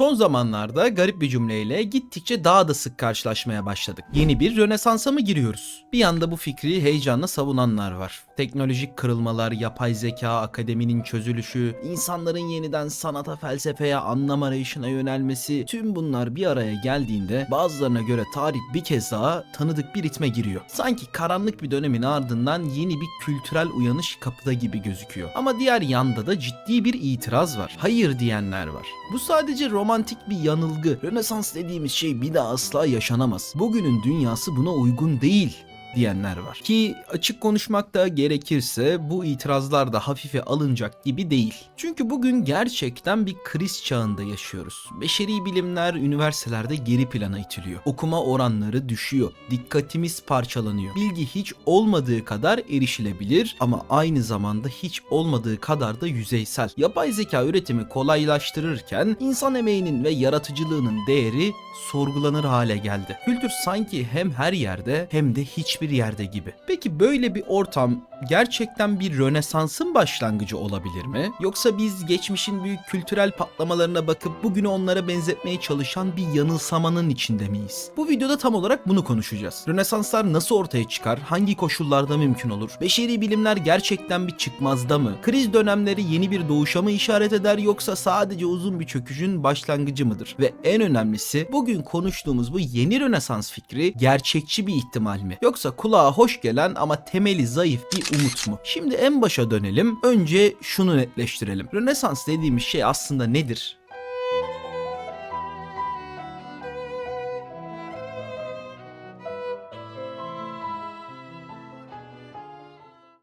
Son zamanlarda garip bir cümleyle gittikçe daha da sık karşılaşmaya başladık. Yeni bir rönesansa mı giriyoruz? Bir yanda bu fikri heyecanla savunanlar var. Teknolojik kırılmalar, yapay zeka, akademinin çözülüşü, insanların yeniden sanata, felsefeye, anlam arayışına yönelmesi tüm bunlar bir araya geldiğinde bazılarına göre tarih bir kez daha tanıdık bir ritme giriyor. Sanki karanlık bir dönemin ardından yeni bir kültürel uyanış kapıda gibi gözüküyor. Ama diğer yanda da ciddi bir itiraz var. Hayır diyenler var. Bu sadece romantik bir yanılgı. Rönesans dediğimiz şey bir daha asla yaşanamaz. Bugünün dünyası buna uygun değil diyenler var. Ki açık konuşmak da gerekirse bu itirazlar da hafife alınacak gibi değil. Çünkü bugün gerçekten bir kriz çağında yaşıyoruz. Beşeri bilimler üniversitelerde geri plana itiliyor. Okuma oranları düşüyor. Dikkatimiz parçalanıyor. Bilgi hiç olmadığı kadar erişilebilir ama aynı zamanda hiç olmadığı kadar da yüzeysel. Yapay zeka üretimi kolaylaştırırken insan emeğinin ve yaratıcılığının değeri sorgulanır hale geldi. Kültür sanki hem her yerde hem de hiçbir yerde gibi. Peki böyle bir ortam gerçekten bir rönesansın başlangıcı olabilir mi? Yoksa biz geçmişin büyük kültürel patlamalarına bakıp bugünü onlara benzetmeye çalışan bir yanılsamanın içinde miyiz? Bu videoda tam olarak bunu konuşacağız. Rönesanslar nasıl ortaya çıkar? Hangi koşullarda mümkün olur? Beşeri bilimler gerçekten bir çıkmazda mı? Kriz dönemleri yeni bir doğuşa mı işaret eder yoksa sadece uzun bir çöküşün başlangıcı mıdır? Ve en önemlisi bugün konuştuğumuz bu yeni Rönesans fikri gerçekçi bir ihtimal mi? Yoksa kulağa hoş gelen ama temeli zayıf bir umut mu? Şimdi en başa dönelim. Önce şunu netleştirelim. Rönesans dediğimiz şey aslında nedir?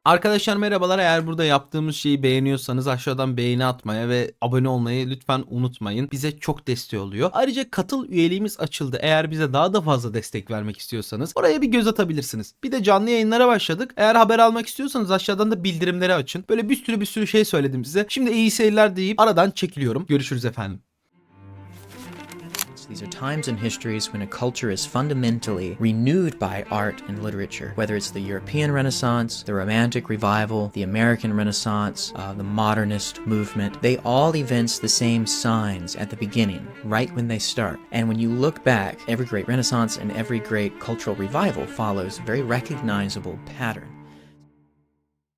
Arkadaşlar merhabalar. Eğer burada yaptığımız şeyi beğeniyorsanız aşağıdan beğeni atmaya ve abone olmayı lütfen unutmayın. Bize çok destek oluyor. Ayrıca katıl üyeliğimiz açıldı. Eğer bize daha da fazla destek vermek istiyorsanız oraya bir göz atabilirsiniz. Bir de canlı yayınlara başladık. Eğer haber almak istiyorsanız aşağıdan da bildirimleri açın. Böyle bir sürü bir sürü şey söyledim size. Şimdi iyi seyirler deyip aradan çekiliyorum. Görüşürüz efendim. These are times in histories when a culture is fundamentally renewed by art and literature, whether it's the European Renaissance, the Romantic Revival, the American Renaissance, uh, the Modernist movement. They all evince the same signs at the beginning, right when they start. And when you look back, every great Renaissance and every great cultural revival follows very recognizable pattern.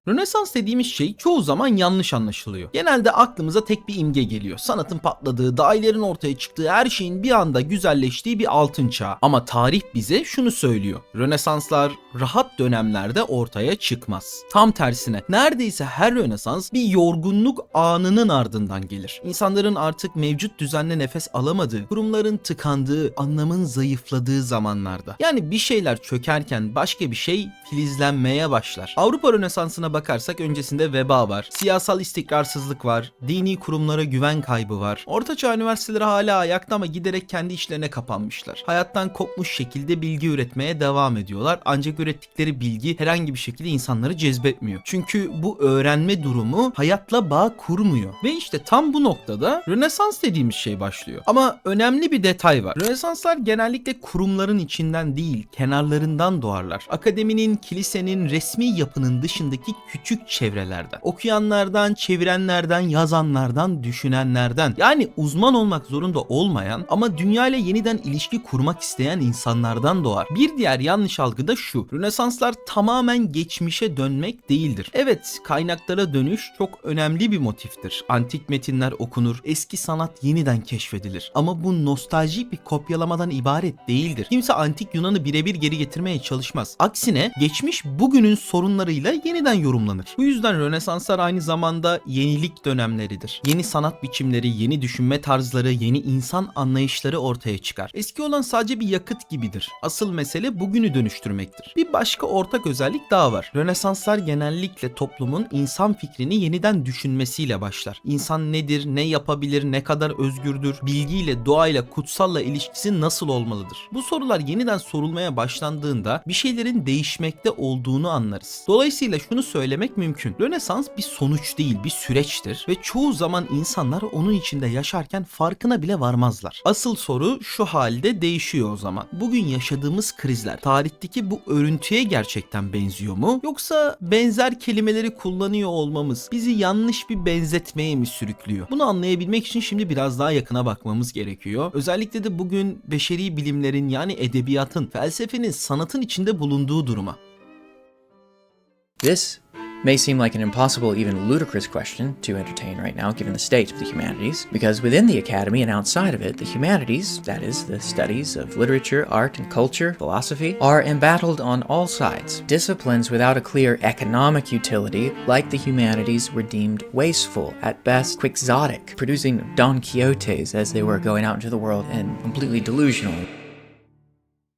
Rönesans dediğimiz şey çoğu zaman yanlış anlaşılıyor. Genelde aklımıza tek bir imge geliyor. Sanatın patladığı, dahilerin ortaya çıktığı, her şeyin bir anda güzelleştiği bir altın çağ. Ama tarih bize şunu söylüyor. Rönesanslar rahat dönemlerde ortaya çıkmaz. Tam tersine neredeyse her Rönesans bir yorgunluk anının ardından gelir. İnsanların artık mevcut düzenle nefes alamadığı, kurumların tıkandığı, anlamın zayıfladığı zamanlarda. Yani bir şeyler çökerken başka bir şey filizlenmeye başlar. Avrupa Rönesansı'na bakarsak öncesinde veba var, siyasal istikrarsızlık var, dini kurumlara güven kaybı var. Ortaçağ üniversiteleri hala ayakta ama giderek kendi işlerine kapanmışlar. Hayattan kopmuş şekilde bilgi üretmeye devam ediyorlar ancak ürettikleri bilgi herhangi bir şekilde insanları cezbetmiyor. Çünkü bu öğrenme durumu hayatla bağ kurmuyor. Ve işte tam bu noktada Rönesans dediğimiz şey başlıyor. Ama önemli bir detay var. Rönesanslar genellikle kurumların içinden değil, kenarlarından doğarlar. Akademinin, kilisenin, resmi yapının dışındaki küçük çevrelerden. Okuyanlardan, çevirenlerden, yazanlardan, düşünenlerden. Yani uzman olmak zorunda olmayan ama dünya ile yeniden ilişki kurmak isteyen insanlardan doğar. Bir diğer yanlış algı da şu. Rönesanslar tamamen geçmişe dönmek değildir. Evet, kaynaklara dönüş çok önemli bir motiftir. Antik metinler okunur, eski sanat yeniden keşfedilir. Ama bu nostaljik bir kopyalamadan ibaret değildir. Kimse antik Yunan'ı birebir geri getirmeye çalışmaz. Aksine geçmiş bugünün sorunlarıyla yeniden yorumlanır. Bu yüzden Rönesanslar aynı zamanda yenilik dönemleridir. Yeni sanat biçimleri, yeni düşünme tarzları, yeni insan anlayışları ortaya çıkar. Eski olan sadece bir yakıt gibidir. Asıl mesele bugünü dönüştürmektir. Bir başka ortak özellik daha var. Rönesanslar genellikle toplumun insan fikrini yeniden düşünmesiyle başlar. İnsan nedir, ne yapabilir, ne kadar özgürdür, bilgiyle, doğayla, kutsalla ilişkisi nasıl olmalıdır? Bu sorular yeniden sorulmaya başlandığında bir şeylerin değişmekte olduğunu anlarız. Dolayısıyla şunu söylemek mümkün. Rönesans bir sonuç değil, bir süreçtir ve çoğu zaman insanlar onun içinde yaşarken farkına bile varmazlar. Asıl soru şu halde değişiyor o zaman. Bugün yaşadığımız krizler tarihteki bu örüntüye gerçekten benziyor mu? Yoksa benzer kelimeleri kullanıyor olmamız bizi yanlış bir benzetmeye mi sürüklüyor? Bunu anlayabilmek için şimdi biraz daha yakına bakmamız gerekiyor. Özellikle de bugün beşeri bilimlerin yani edebiyatın, felsefenin, sanatın içinde bulunduğu duruma. This may seem like an impossible, even ludicrous question to entertain right now, given the state of the humanities, because within the academy and outside of it, the humanities, that is, the studies of literature, art, and culture, philosophy, are embattled on all sides. Disciplines without a clear economic utility, like the humanities, were deemed wasteful, at best quixotic, producing Don Quixotes as they were going out into the world and completely delusional.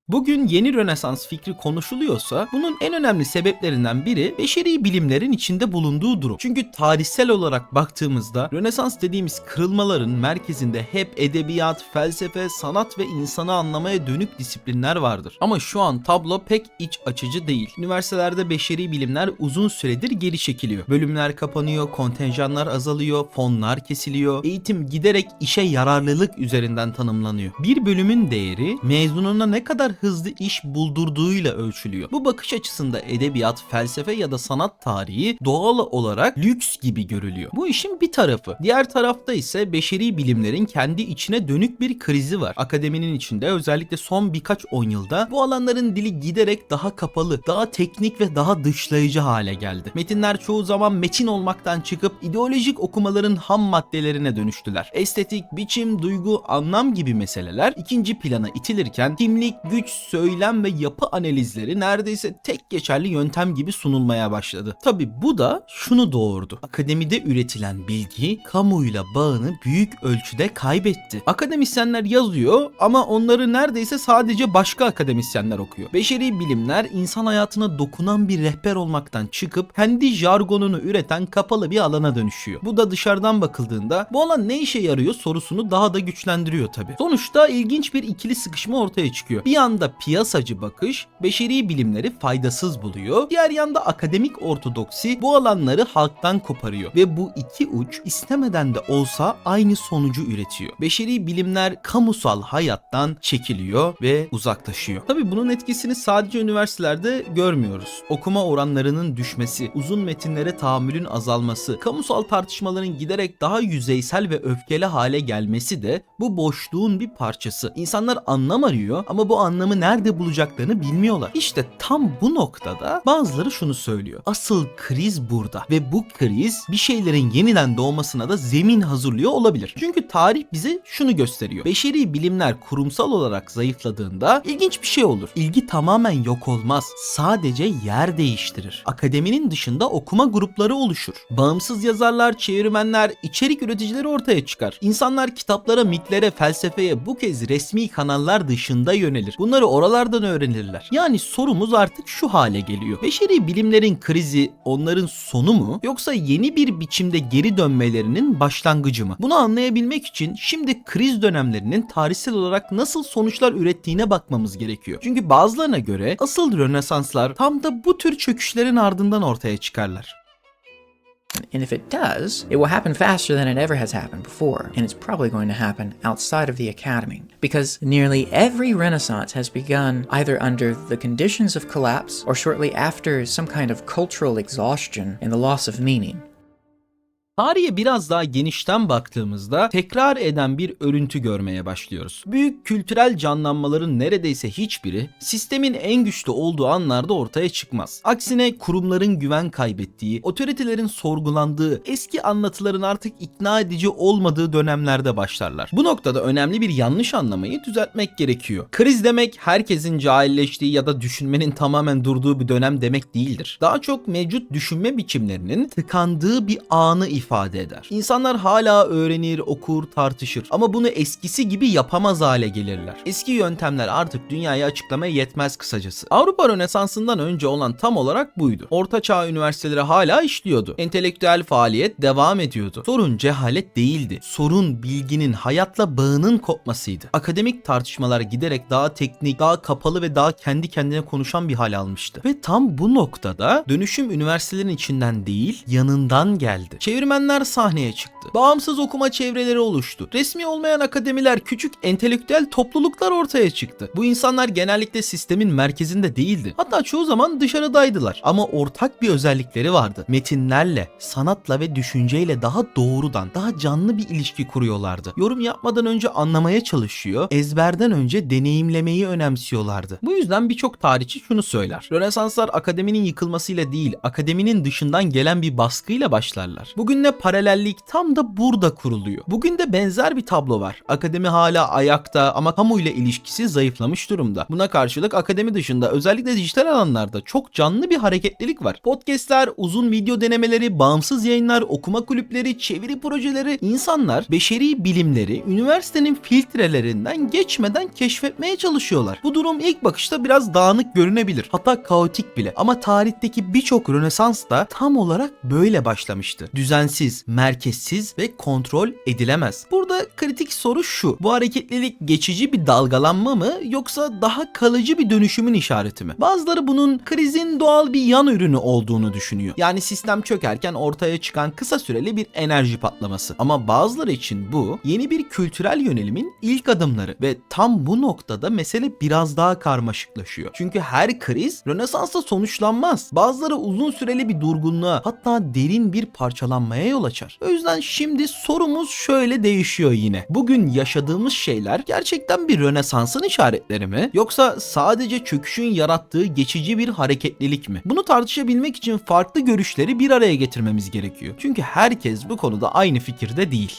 Bugün yeni Rönesans fikri konuşuluyorsa bunun en önemli sebeplerinden biri beşeri bilimlerin içinde bulunduğu durum. Çünkü tarihsel olarak baktığımızda Rönesans dediğimiz kırılmaların merkezinde hep edebiyat, felsefe, sanat ve insanı anlamaya dönük disiplinler vardır. Ama şu an tablo pek iç açıcı değil. Üniversitelerde beşeri bilimler uzun süredir geri çekiliyor. Bölümler kapanıyor, kontenjanlar azalıyor, fonlar kesiliyor. Eğitim giderek işe yararlılık üzerinden tanımlanıyor. Bir bölümün değeri mezununa ne kadar hızlı iş buldurduğuyla ölçülüyor. Bu bakış açısında edebiyat, felsefe ya da sanat tarihi doğal olarak lüks gibi görülüyor. Bu işin bir tarafı. Diğer tarafta ise beşeri bilimlerin kendi içine dönük bir krizi var. Akademinin içinde özellikle son birkaç on yılda bu alanların dili giderek daha kapalı, daha teknik ve daha dışlayıcı hale geldi. Metinler çoğu zaman metin olmaktan çıkıp ideolojik okumaların ham maddelerine dönüştüler. Estetik, biçim, duygu, anlam gibi meseleler ikinci plana itilirken kimlik, güç, söylem ve yapı analizleri neredeyse tek geçerli yöntem gibi sunulmaya başladı. Tabi bu da şunu doğurdu. Akademide üretilen bilgi kamuyla bağını büyük ölçüde kaybetti. Akademisyenler yazıyor ama onları neredeyse sadece başka akademisyenler okuyor. Beşeri bilimler insan hayatına dokunan bir rehber olmaktan çıkıp kendi jargonunu üreten kapalı bir alana dönüşüyor. Bu da dışarıdan bakıldığında bu alan ne işe yarıyor sorusunu daha da güçlendiriyor tabi. Sonuçta ilginç bir ikili sıkışma ortaya çıkıyor. Bir anda piyasacı bakış beşeri bilimleri faydasız buluyor. Diğer yanda akademik ortodoksi bu alanları halktan koparıyor ve bu iki uç istemeden de olsa aynı sonucu üretiyor. Beşeri bilimler kamusal hayattan çekiliyor ve uzaklaşıyor. Tabi bunun etkisini sadece üniversitelerde görmüyoruz. Okuma oranlarının düşmesi, uzun metinlere tahammülün azalması, kamusal tartışmaların giderek daha yüzeysel ve öfkeli hale gelmesi de bu boşluğun bir parçası. İnsanlar anlam arıyor ama bu anlamı nerede bulacaklarını bilmiyorlar. İşte tam bu noktada bazıları şunu söylüyor. Asıl kriz burada ve bu kriz bir şeylerin yeniden doğmasına da zemin hazırlıyor olabilir. Çünkü tarih bize şunu gösteriyor. Beşeri bilimler kurumsal olarak zayıfladığında ilginç bir şey olur. İlgi tamamen yok olmaz. Sadece yer değiştirir. Akademinin dışında okuma grupları oluşur. Bağımsız yazarlar, çevirmenler, içerik üreticileri ortaya çıkar. İnsanlar kitaplara, mitlere, felsefeye bu kez resmi kanallar dışında yönelir. Bunları oralardan öğrenirler. Yani sorumuz artık şu hale geliyor. Beşeri bilimlerin krizi onların sonu mu yoksa yeni bir biçimde geri dönmelerinin başlangıcı mı? Bunu anlayabilmek için şimdi kriz dönemlerinin tarihsel olarak nasıl sonuçlar ürettiğine bakmamız gerekiyor. Çünkü bazılarına göre asıl Rönesanslar tam da bu tür çöküşlerin ardından ortaya çıkarlar. And if it does, it will happen faster than it ever has happened before, and it's probably going to happen outside of the academy. Because nearly every Renaissance has begun either under the conditions of collapse or shortly after some kind of cultural exhaustion and the loss of meaning. Tarihe biraz daha genişten baktığımızda tekrar eden bir örüntü görmeye başlıyoruz. Büyük kültürel canlanmaların neredeyse hiçbiri sistemin en güçlü olduğu anlarda ortaya çıkmaz. Aksine kurumların güven kaybettiği, otoritelerin sorgulandığı, eski anlatıların artık ikna edici olmadığı dönemlerde başlarlar. Bu noktada önemli bir yanlış anlamayı düzeltmek gerekiyor. Kriz demek herkesin cahilleştiği ya da düşünmenin tamamen durduğu bir dönem demek değildir. Daha çok mevcut düşünme biçimlerinin tıkandığı bir anı ifade ifade eder. İnsanlar hala öğrenir, okur, tartışır ama bunu eskisi gibi yapamaz hale gelirler. Eski yöntemler artık dünyayı açıklamaya yetmez kısacası. Avrupa Rönesansı'ndan önce olan tam olarak buydu. Orta Çağ üniversiteleri hala işliyordu. Entelektüel faaliyet devam ediyordu. Sorun cehalet değildi. Sorun bilginin hayatla bağının kopmasıydı. Akademik tartışmalar giderek daha teknik, daha kapalı ve daha kendi kendine konuşan bir hal almıştı. Ve tam bu noktada dönüşüm üniversitelerin içinden değil, yanından geldi. Çevirmenler sahneye çıktı. Bağımsız okuma çevreleri oluştu. Resmi olmayan akademiler, küçük entelektüel topluluklar ortaya çıktı. Bu insanlar genellikle sistemin merkezinde değildi. Hatta çoğu zaman dışarıdaydılar. Ama ortak bir özellikleri vardı. Metinlerle, sanatla ve düşünceyle daha doğrudan, daha canlı bir ilişki kuruyorlardı. Yorum yapmadan önce anlamaya çalışıyor, ezberden önce deneyimlemeyi önemsiyorlardı. Bu yüzden birçok tarihçi şunu söyler. Rönesanslar akademinin yıkılmasıyla değil, akademinin dışından gelen bir baskıyla başlarlar. Bugün de paralellik tam da burada kuruluyor. Bugün de benzer bir tablo var. Akademi hala ayakta ama kamuyla ilişkisi zayıflamış durumda. Buna karşılık akademi dışında özellikle dijital alanlarda çok canlı bir hareketlilik var. Podcastler, uzun video denemeleri, bağımsız yayınlar, okuma kulüpleri, çeviri projeleri, insanlar beşeri bilimleri üniversitenin filtrelerinden geçmeden keşfetmeye çalışıyorlar. Bu durum ilk bakışta biraz dağınık görünebilir. Hatta kaotik bile. Ama tarihteki birçok Rönesans da tam olarak böyle başlamıştı. Düzensiz, merkezsiz ve kontrol edilemez. Burada kritik soru şu. Bu hareketlilik geçici bir dalgalanma mı yoksa daha kalıcı bir dönüşümün işareti mi? Bazıları bunun krizin doğal bir yan ürünü olduğunu düşünüyor. Yani sistem çökerken ortaya çıkan kısa süreli bir enerji patlaması. Ama bazıları için bu yeni bir kültürel yönelimin ilk adımları ve tam bu noktada mesele biraz daha karmaşıklaşıyor. Çünkü her kriz Rönesans'ta sonuçlanmaz. Bazıları uzun süreli bir durgunluğa hatta derin bir parçalanmaya yol açar. O yüzden şimdi sorumuz şöyle değişiyor yine. Bugün yaşadığımız şeyler gerçekten bir Rönesans'ın işaretleri mi? Yoksa sadece çöküşün yarattığı geçici bir hareketlilik mi? Bunu tartışabilmek için farklı görüşleri bir araya getirmemiz gerekiyor. Çünkü herkes bu konuda aynı fikirde değil.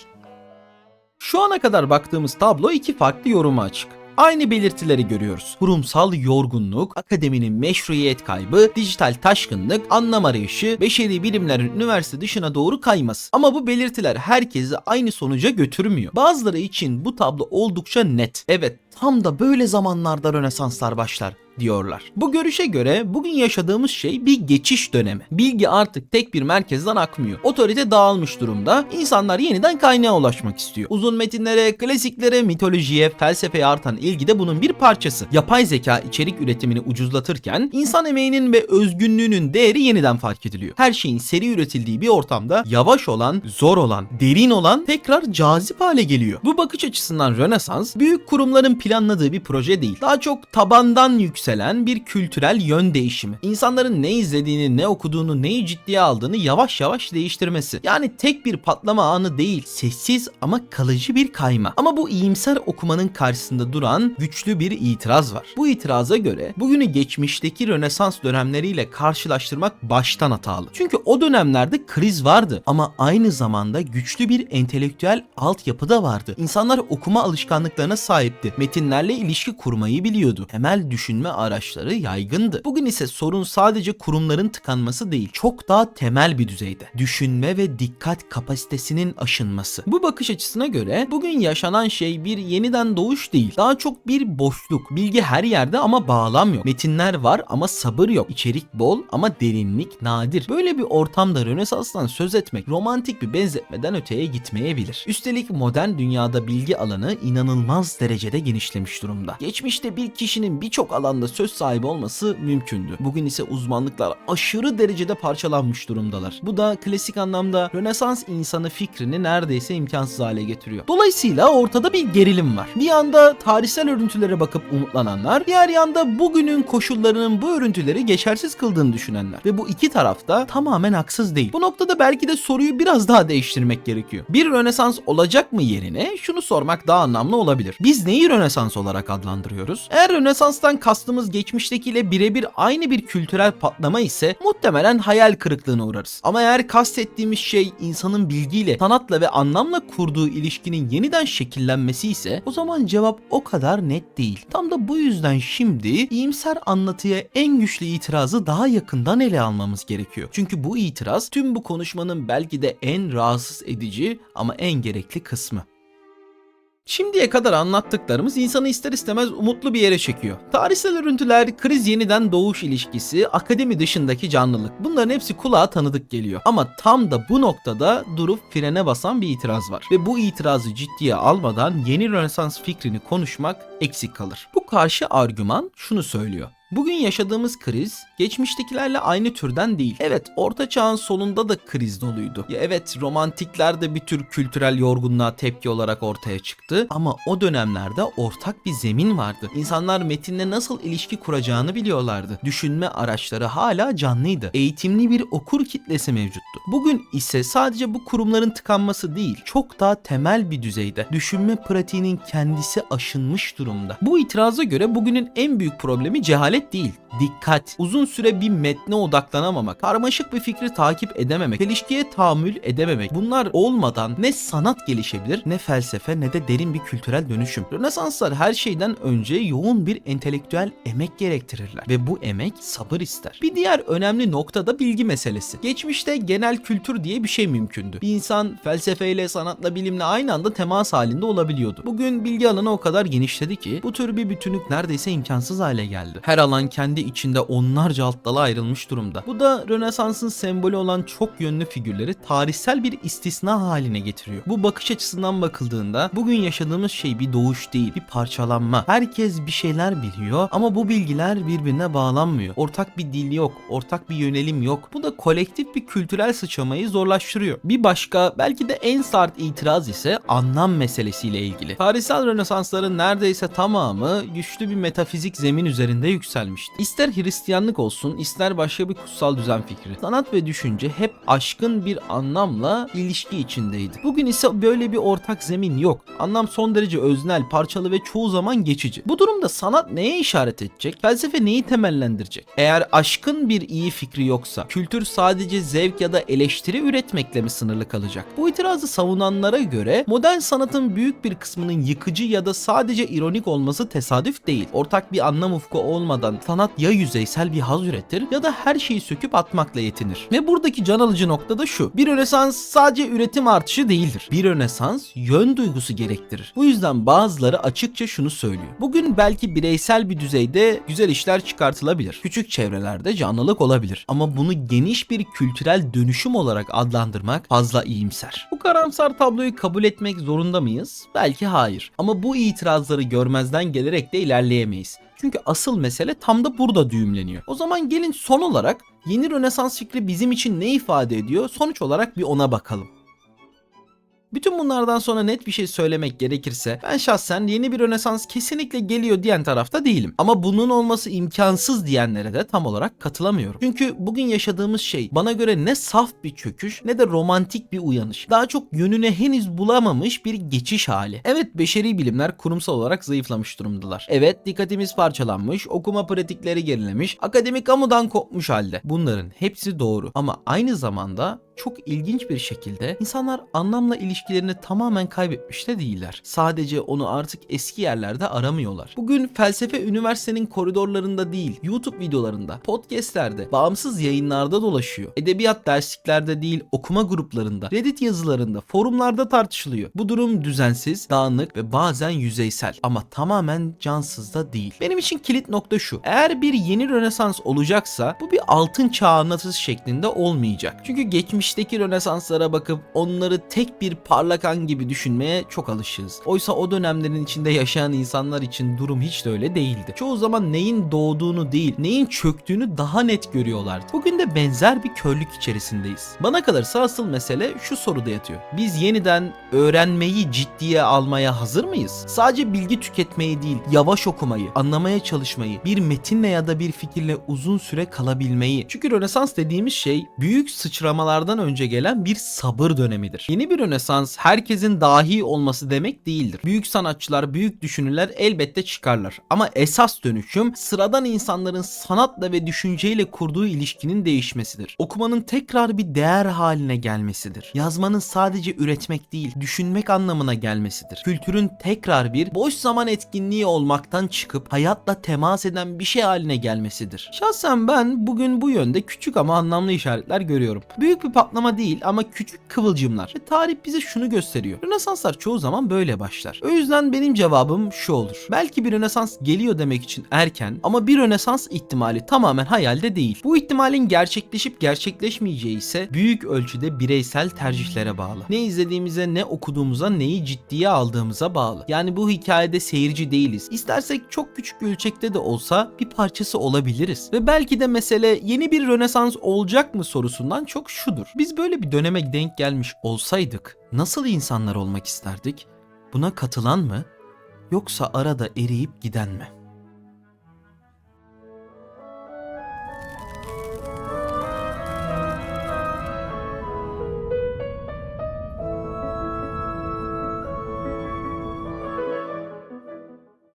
Şu ana kadar baktığımız tablo iki farklı yoruma açık. Aynı belirtileri görüyoruz. Kurumsal yorgunluk, akademinin meşruiyet kaybı, dijital taşkınlık, anlam arayışı, beşeri bilimlerin üniversite dışına doğru kayması. Ama bu belirtiler herkesi aynı sonuca götürmüyor. Bazıları için bu tablo oldukça net. Evet, tam da böyle zamanlarda Rönesanslar başlar diyorlar. Bu görüşe göre bugün yaşadığımız şey bir geçiş dönemi. Bilgi artık tek bir merkezden akmıyor. Otorite dağılmış durumda. İnsanlar yeniden kaynağa ulaşmak istiyor. Uzun metinlere, klasiklere, mitolojiye, felsefeye artan ilgi de bunun bir parçası. Yapay zeka içerik üretimini ucuzlatırken insan emeğinin ve özgünlüğünün değeri yeniden fark ediliyor. Her şeyin seri üretildiği bir ortamda yavaş olan, zor olan, derin olan tekrar cazip hale geliyor. Bu bakış açısından Rönesans büyük kurumların planladığı bir proje değil. Daha çok tabandan yükselen bir kültürel yön değişimi. İnsanların ne izlediğini, ne okuduğunu, neyi ciddiye aldığını yavaş yavaş değiştirmesi. Yani tek bir patlama anı değil, sessiz ama kalıcı bir kayma. Ama bu iyimser okumanın karşısında duran güçlü bir itiraz var. Bu itiraza göre bugünü geçmişteki Rönesans dönemleriyle karşılaştırmak baştan hatalı. Çünkü o dönemlerde kriz vardı ama aynı zamanda güçlü bir entelektüel altyapı da vardı. İnsanlar okuma alışkanlıklarına sahipti. Metinlerle ilişki kurmayı biliyordu. Temel düşünme araçları yaygındı. Bugün ise sorun sadece kurumların tıkanması değil, çok daha temel bir düzeyde. Düşünme ve dikkat kapasitesinin aşınması. Bu bakış açısına göre bugün yaşanan şey bir yeniden doğuş değil. Daha çok bir boşluk. Bilgi her yerde ama bağlam yok. Metinler var ama sabır yok. İçerik bol ama derinlik nadir. Böyle bir ortamda Rönesans'tan söz etmek romantik bir benzetmeden öteye gitmeyebilir. Üstelik modern dünyada bilgi alanı inanılmaz derecede genişlemiş durumda. Geçmişte bir kişinin birçok alanda söz sahibi olması mümkündü. Bugün ise uzmanlıklar aşırı derecede parçalanmış durumdalar. Bu da klasik anlamda Rönesans insanı fikrini neredeyse imkansız hale getiriyor. Dolayısıyla ortada bir gerilim var. Bir yanda tarihsel örüntülere bakıp umutlananlar, diğer yanda bugünün koşullarının bu örüntüleri geçersiz kıldığını düşünenler. Ve bu iki tarafta tamamen haksız değil. Bu noktada belki de soruyu biraz daha değiştirmek gerekiyor. Bir Rönesans olacak mı yerine şunu sormak daha anlamlı olabilir. Biz neyi Rönesans olarak adlandırıyoruz? Eğer Rönesans'tan kastımız kastımız geçmiştekiyle birebir aynı bir kültürel patlama ise muhtemelen hayal kırıklığına uğrarız. Ama eğer kastettiğimiz şey insanın bilgiyle, sanatla ve anlamla kurduğu ilişkinin yeniden şekillenmesi ise o zaman cevap o kadar net değil. Tam da bu yüzden şimdi iyimser anlatıya en güçlü itirazı daha yakından ele almamız gerekiyor. Çünkü bu itiraz tüm bu konuşmanın belki de en rahatsız edici ama en gerekli kısmı. Şimdiye kadar anlattıklarımız insanı ister istemez umutlu bir yere çekiyor. Tarihsel örüntüler, kriz yeniden doğuş ilişkisi, akademi dışındaki canlılık bunların hepsi kulağa tanıdık geliyor. Ama tam da bu noktada durup frene basan bir itiraz var. Ve bu itirazı ciddiye almadan yeni Rönesans fikrini konuşmak eksik kalır. Bu karşı argüman şunu söylüyor. Bugün yaşadığımız kriz geçmiştekilerle aynı türden değil. Evet orta çağın sonunda da kriz doluydu. Ya evet romantikler de bir tür kültürel yorgunluğa tepki olarak ortaya çıktı ama o dönemlerde ortak bir zemin vardı. İnsanlar metinle nasıl ilişki kuracağını biliyorlardı. Düşünme araçları hala canlıydı. Eğitimli bir okur kitlesi mevcuttu. Bugün ise sadece bu kurumların tıkanması değil, çok daha temel bir düzeyde düşünme pratiğinin kendisi aşınmış durumda. Bu itiraza göre bugünün en büyük problemi cehalet değil, dikkat. Uzun süre bir metne odaklanamamak, karmaşık bir fikri takip edememek, çelişkiye tahammül edememek. Bunlar olmadan ne sanat gelişebilir, ne felsefe ne de derin bir kültürel dönüşüm. Rönesanslar her şeyden önce yoğun bir entelektüel emek gerektirirler ve bu emek sabır ister. Bir diğer önemli nokta da bilgi meselesi. Geçmişte genel kültür diye bir şey mümkündü. Bir insan felsefeyle, sanatla, bilimle aynı anda temas halinde olabiliyordu. Bugün bilgi alanı o kadar genişledi ki bu tür bir bütünlük neredeyse imkansız hale geldi. Her alan kendi içinde onlarca alt dala ayrılmış durumda. Bu da Rönesans'ın sembolü olan çok yönlü figürleri tarihsel bir istisna haline getiriyor. Bu bakış açısından bakıldığında bugün yaşadığımız şey bir doğuş değil, bir parçalanma. Herkes bir şeyler biliyor ama bu bilgiler birbirine bağlanmıyor. Ortak bir dil yok, ortak bir yönelim yok. Bu da kolektif bir kültürel sıçramayı zorlaştırıyor. Bir başka belki de en sert itiraz ise anlam meselesiyle ilgili. Tarihsel Rönesansların neredeyse tamamı güçlü bir metafizik zemin üzerinde yükselmişti. İster Hristiyanlık olsun, ister başka bir kutsal düzen fikri. Sanat ve düşünce hep aşkın bir anlamla ilişki içindeydi. Bugün ise böyle bir ortak zemin yok. Anlam son derece öznel, parçalı ve çoğu zaman geçici. Bu durumda sanat neye işaret edecek? Felsefe neyi temellendirecek? Eğer aşkın bir iyi fikri yoksa, kültür sadece zevk ya da eleştiri üretmekle mi sınırlı kalacak? Bu itirazı savunanlara göre modern sanatın büyük bir kısmının yıkıcı ya da sadece ironik olması tesadüf değil. Ortak bir anlam ufku olmadan sanat ya yüzeysel bir haz üretir ya da her şeyi söküp atmakla yetinir. Ve buradaki can alıcı nokta da şu. Bir rönesans sadece üretim artışı değildir. Bir rönesans yön duygusu gerektirir. Bu yüzden bazıları açıkça şunu söylüyor. Bugün belki bireysel bir düzeyde güzel işler çıkartılabilir. Küçük çevrelerde canlılık olabilir. Ama bunu geniş bir kültürel dönüşüm olarak adlandırmak fazla iyimser. Bu karamsar tabloyu kabul etmek zorunda mıyız? Belki hayır. Ama bu itirazları görmezden gelerek de ilerleyemeyiz. Çünkü asıl mesele tam da burada düğümleniyor. O zaman gelin son olarak yeni Rönesans fikri bizim için ne ifade ediyor? Sonuç olarak bir ona bakalım. Bütün bunlardan sonra net bir şey söylemek gerekirse ben şahsen yeni bir Rönesans kesinlikle geliyor diyen tarafta değilim. Ama bunun olması imkansız diyenlere de tam olarak katılamıyorum. Çünkü bugün yaşadığımız şey bana göre ne saf bir çöküş ne de romantik bir uyanış. Daha çok yönüne henüz bulamamış bir geçiş hali. Evet beşeri bilimler kurumsal olarak zayıflamış durumdalar. Evet dikkatimiz parçalanmış, okuma pratikleri gerilemiş, akademik kamudan kopmuş halde. Bunların hepsi doğru ama aynı zamanda çok ilginç bir şekilde insanlar anlamla ilişkilerini tamamen kaybetmiş de değiller. Sadece onu artık eski yerlerde aramıyorlar. Bugün felsefe üniversitenin koridorlarında değil, YouTube videolarında, podcastlerde, bağımsız yayınlarda dolaşıyor. Edebiyat dersliklerde değil, okuma gruplarında, Reddit yazılarında, forumlarda tartışılıyor. Bu durum düzensiz, dağınık ve bazen yüzeysel ama tamamen cansız da değil. Benim için kilit nokta şu. Eğer bir yeni Rönesans olacaksa bu bir altın çağ anlatısı şeklinde olmayacak. Çünkü geçmişteki Rönesanslara bakıp onları tek bir parlakan gibi düşünmeye çok alışığız. Oysa o dönemlerin içinde yaşayan insanlar için durum hiç de öyle değildi. Çoğu zaman neyin doğduğunu değil, neyin çöktüğünü daha net görüyorlardı. Bugün de benzer bir körlük içerisindeyiz. Bana kalırsa asıl mesele şu soruda yatıyor. Biz yeniden öğrenmeyi ciddiye almaya hazır mıyız? Sadece bilgi tüketmeyi değil, yavaş okumayı, anlamaya çalışmayı, bir metinle ya da bir fikirle uzun süre kalabilmeyi. Çünkü Rönesans dediğimiz şey büyük sıçramalardan önce gelen bir sabır dönemidir. Yeni bir Rönesans herkesin dahi olması demek değildir. Büyük sanatçılar, büyük düşünürler elbette çıkarlar. Ama esas dönüşüm sıradan insanların sanatla ve düşünceyle kurduğu ilişkinin değişmesidir. Okumanın tekrar bir değer haline gelmesidir. Yazmanın sadece üretmek değil, düşünmek anlamına gelmesidir. Kültürün tekrar bir boş zaman etkinliği olmaktan çıkıp hayatla temas eden bir şey haline gelmesidir. Şahsen ben bugün bu yönde küçük ama anlamlı işaretler görüyorum. Büyük bir patlama değil ama küçük kıvılcımlar. Ve tarih bize şunu gösteriyor. Rönesanslar çoğu zaman böyle başlar. O yüzden benim cevabım şu olur. Belki bir Rönesans geliyor demek için erken ama bir Rönesans ihtimali tamamen hayalde değil. Bu ihtimalin gerçekleşip gerçekleşmeyeceği ise büyük ölçüde bireysel tercihlere bağlı. Ne izlediğimize, ne okuduğumuza, neyi ciddiye aldığımıza bağlı. Yani bu hikayede seyirci değiliz. İstersek çok küçük bir ölçekte de olsa bir parçası olabiliriz. Ve belki de mesele yeni bir Rönesans olacak mı sorusundan çok şudur. Biz böyle bir döneme denk gelmiş olsaydık nasıl insanlar olmak isterdik? Buna katılan mı? Yoksa arada eriyip giden mi?